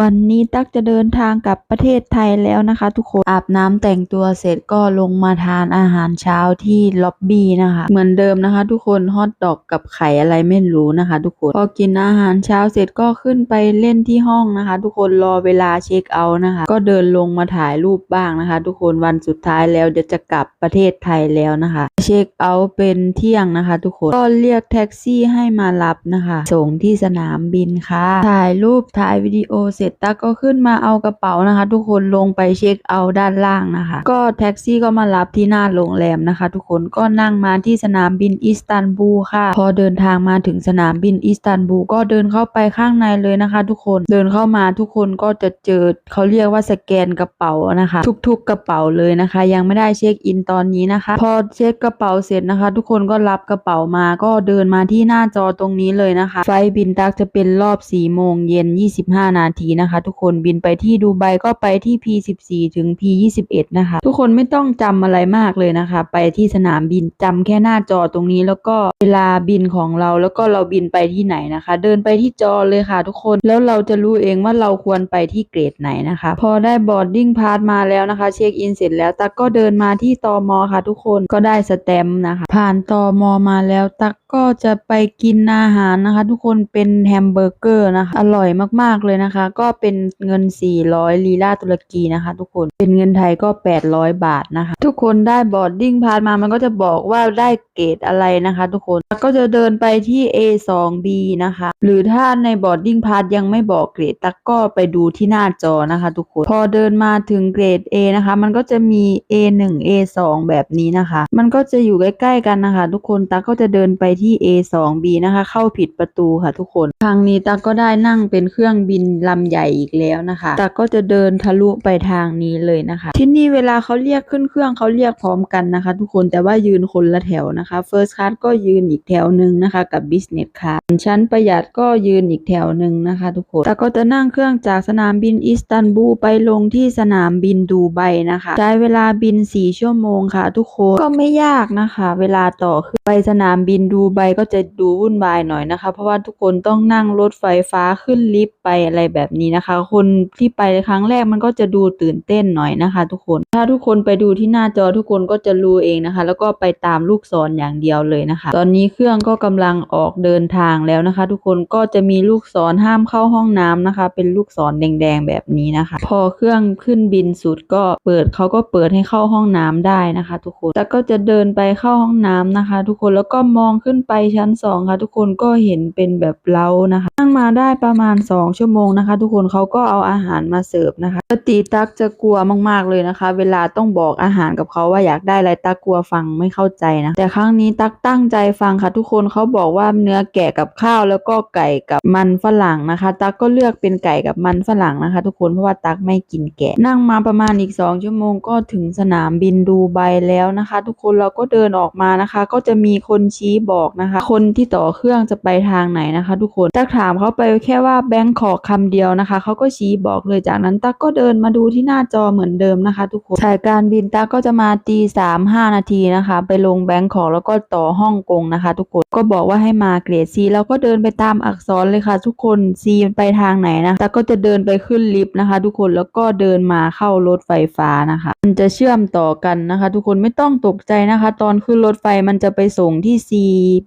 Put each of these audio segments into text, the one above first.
วันนี้ตักจะเดินทางกลับประเทศไทยแล้วนะคะ ทุกคนอาบน้ำแต่งตัวเสร็จก็ลงมาทานอาหารเช้าที่ล็อบบี้นะคะ เหมือนเดิมนะคะ ทุกคนฮอทดอกกับไข่อะไรไม่รู้นะคะ ทุกคนพอกินอาหารเช้าเสร็จก็ขึ้นไปเล่นที่ห้องนะคะ ทุกคนรอเวลาเช็คเอาท์นะคะ ก็เดินลงมาถ่ายรูปบ้างนะคะ ทุกคนวันสุดท้ายแล้วเดี๋ยวจะกลับประเทศไทยแล้วนะคะ เช็คเอาท์เป็นเที่ยงนะคะ ทุกคนก็เรียกแท็กซี่ให้มารับนะคะ ส่งที่สนามบินค่ะถ่ายรูปถ่ายวิดีโอเสร็จตั๊กก็ขึ้นมาเอากระเป๋านะคะ ทุกคนลงไปเช็คเอาด้านล่างนะคะ ก็แท็กซี่ก็มารับที่หน้าโรงแรมนะคะ ทุกคนก็นั่งมาที่สนามบินอิสตันบูลค่ะ พอเดินทางมาถึงสนามบินอิสตันบูลก็เดินเข้าไปข้างในเลยนะคะ ทุกคนเดินเข้ามาทุกคนก็จะเจอเขาเรียกว่าสแกนกระเป๋านะคะ ทุกๆกระเป๋าเลยนะคะ ยังไม่ได้เช็คอินตอนนี้นะคะ พอเช็คกระเป๋าเสร็จนะคะ ทุกคนก็รับกระเป๋ามาก็เดินมาที่หน้าจอตรงนี้เลยนะคะ ไฟบินตักจะเป็นรอบ4โมงเย็น 25 นาทีนะคะ ทุกคนบินไปที่ดูไบก็ไปที่ P14 ถึง P21 นะคะ ทุกคนไม่ต้องจำอะไรมากเลยนะคะ ไปที่สนามบินจำแค่หน้าจอตรงนี้ แล้วก็เวลาบินของเราแล้วก็เราบินไปที่ไหนนะคะ เดินไปที่จอเลยค่ะ ทุกคนแล้วเราจะรู้เองว่าเราควรไปที่เกรดไหนนะคะ พอได้บอร์ดดิ้งพาสมาแล้วนะคะเช็คอินเสร็จแล้วตักก็เดินมาที่ตอมอค่ะ ทุกคนก็ได้สแตมป์นะคะ ผ่านตอมอมาแล้วตักก็จะไปกินอาหารนะคะ ทุกคนเป็นแฮมเบอร์เกอร์นะคะ อร่อยมากๆเลยนะคะก็เป็นเงิน 400 ลีลาตุรกีนะคะ ทุกคน เป็นเงินไทยก็ 800 บาทนะคะ ทุกคนได้บอร์ดดิ้งพาสมา มันก็จะบอกว่าได้เกรดอะไรนะคะ ทุกคนตาก็จะเดินไปที่ A2B นะคะ หรือถ้าในบอร์ดดิ้งพาสยังไม่บอกเกรดตักก็ไปดูที่หน้าจอนะคะ ทุกคน พอเดินมาถึงเกรด A นะคะ มันก็จะมี A1 A2 แบบนี้นะคะ มันก็จะอยู่ใกล้ๆกันนะคะ ทุกคนตักก็จะเดินไปที่ A2B นะคะ เข้าผิดประตูค่ะ ทุกคน ทางนี้ตักก็ได้นั่งเป็นเครื่องบินลำใหญ่อีกแล้วนะคะ แตั๊กก็จะเดินทะลุไปทางนี้เลยนะคะ ที่นี่เวลาเขาเรียกขึ้นเครื่องเขาเรียกพร้อมกันนะคะ ทุกคนแต่ว่ายืนคนละแถวนะคะ First Class ก็ยืนอีกแถวหนึ่งนะคะ กับ Business Class ชั้นประหยัดก็ยืนอีกแถวหนึ่งนะคะ ทุกคน แต่ก็จะนั่งเครื่องจากสนามบินอิสตันบูลไปลงที่สนามบินดูไบนะคะ ใช้เวลาบิน 4 ชั่วโมงค่ะ ทุกคนก็ไม่ยากนะคะ เวลาต่อคือไปสนามบินดูไบก็จะดูวุ่นวายหน่อยนะคะ เพราะว่าทุกคนต้องนั่งรถไฟฟ้าขึ้นลิฟต์ไปอะไรแบบนี้นะคะ คนที่ไปครั้งแรกมันก็จะดูตื่นเต้นหน่อยนะคะ ทุกคน ถ้าทุกคนไปดูที่หน้าจอทุกคนก็จะรู้เองนะคะ แล้วก็ไปตามลูกศรอย่างเดียวเลยนะคะ ตอนนี้เครื่องก็กำลังออกเดินทางแล้วนะคะ ทุกคนก็จะมีลูกศรห้ามเข้าห้องน้ำนะคะ เป็นลูกศรแดงๆแบบนี้นะคะ พอเครื่องขึ้นบินสุดก็เปิดเขาก็เปิดให้เข้าห้องน้ำได้นะคะ ทุกคนแล้วก็จะเดินไปเข้าห้องน้ำนะคะ ทุกคนแล้วก็มองขึ้นไปชั้นสองค่ะทุกคนก็เห็นเป็นแบบเล้านะคะนั่งมาได้ประมาณ 2 ชั่วโมงนะคะทุกุกคนเขาก็เอาอาหารมาเสิร์ฟนะคะติตักจะกลัวมากๆเลยนะคะ เวลาต้องบอกอาหารกับเขาว่าอยากได้อะไรตักกลัวฟังไม่เข้าใจนะ แต่ครั้งนี้ตักตั้งใจฟังค่ะ ทุกคนเขาบอกว่าเนื้อแกะกับข้าวแล้วก็ไก่กับมันฝรั่งนะคะ ตักก็เลือกเป็นไก่กับมันฝรั่งนะคะ ทุกคนเพราะว่าตักไม่กินแกะ นั่งมาประมาณอีก 2 ชั่วโมงก็ถึงสนามบินดูไบแล้วนะคะ ทุกคนเราก็เดินออกมานะคะ ก็จะมีคนชี้บอกนะคะ คนที่ต่อเครื่องจะไปทางไหนนะคะ ทุกคนตักถามเขาไปแค่ว่าแบงคอกคำเดียวนะคะเขาก็ชี้บอกเลยจากนั้นตักก็เดินมาดูที่หน้าจอเหมือนเดิมนะคะ ทุกคนสายการบินตักก็จะมาตีสามห้านาทีนะคะ ไปลงแบงคอกแล้วก็ต่อฮ่องกงนะคะ ทุกคนก็บอกว่าให้มาเกรดซีเราก็เดินไปตามอักษรเลยค่ะ ทุกคนซีไปทางไหนนะตักก็จะเดินไปขึ้นลิฟต์นะคะ ทุกคนแล้วก็เดินมาเข้ารถไฟฟ้านะคะ มันจะเชื่อมต่อกันนะคะ ทุกคนไม่ต้องตกใจนะคะ ตอนขึ้นรถไฟมันจะไปส่งที่ C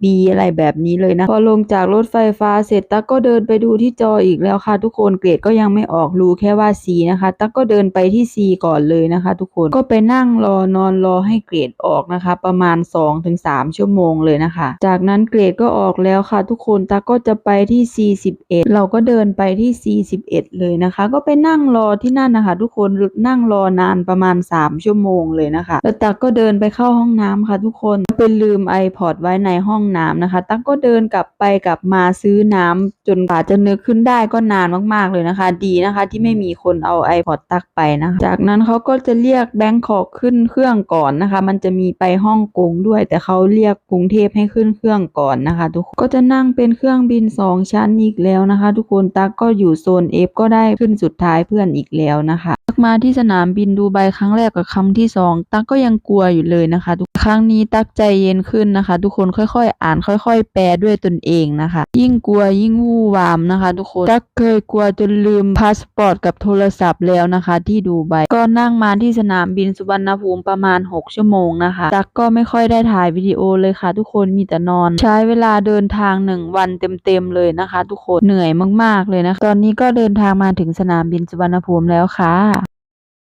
B อะไรแบบนี้เลยนะพอลงจากรถไฟฟ้าเสร็จตักก็เดินไปดูที่จออีกแล้วค่ะ ทุกคนเกรดก็ยังไม่ออกรู้แค่ว่า C นะคะตักก็เดินไปที่ C ก่อนเลยนะคะ ทุกคนก็ไปนั่งรอนอนรอให้เกรดออกนะคะ ประมาณ 2-3 ชั่วโมงเลยนะคะ จากนั้นเกรดก็ออกแล้วค่ะ ทุกคนตักก็จะไปที่ C11 เราก็เดินไปที่ C11 เลยนะคะ ก็ไปนั่งรอที่นั่นนะคะ ทุกคนนั่งรอนานประมาณ 3 ชั่วโมงเลยนะคะ แล้วตักก็เดินไปเข้าห้องน้ำค่ะ ทุกคนไปลืม iPod ไว้ในห้องน้ำนะคะ ตักก็เดินกลับไปกลับมาซื้อน้ำจนกว่าจะนึกขึ้นได้ก็นานมากๆเลยนะคะ ดีนะคะที่ไม่มีคนเอา iPod ตักไปนะคะ จากนั้นเขาก็จะเรียกแบงคอกขึ้นเครื่องก่อนนะคะ มันจะมีไปฮ่องกงด้วย แต่เขาเรียกกรุงเทพให้ขึ้นเครื่องก่อนนะคะ ทุกคนก็จะนั่งเป็นเครื่องบิน 2 ชั้นอีกแล้วนะคะ ทุกคนตักก็อยู่โซน F ก็ได้ขึ้นสุดท้ายเพื่อนอีกแล้วนะคะ มาที่สนามบินดูไบครั้งแรกกับครั้งที่สองตั๊กก็ยังกลัวอยู่เลยนะคะทุกครั้งนี้ตั๊กใจเย็นขึ้นนะคะ ทุกคนค่อยๆ อ่านค่อย ๆ แปลด้วยตนเองนะคะ ยิ่งกลัวยิ่งวู่วามนะคะ ทุกคนตั๊กเคยกลัวจนลืมพาสปอร์ตกับโทรศัพท์แล้วนะคะ ที่ดูไบก็นั่งมาที่สนามบินสุวรรณภูมิประมาณ 6 ชั่วโมงนะคะตั๊กก็ไม่ค่อยได้ถ่ายวิดีโอเลยค่ะ ทุกคนมีแต่นอน ใช้เวลาเดินทางหนึ่งวันเต็มๆเลยนะคะ ทุกคนเหนื่อยมากๆเลยนะคะตอนนี้ก็เดินทางมาถึงสนามบินสุวรรณภูมิแล้วค่ะ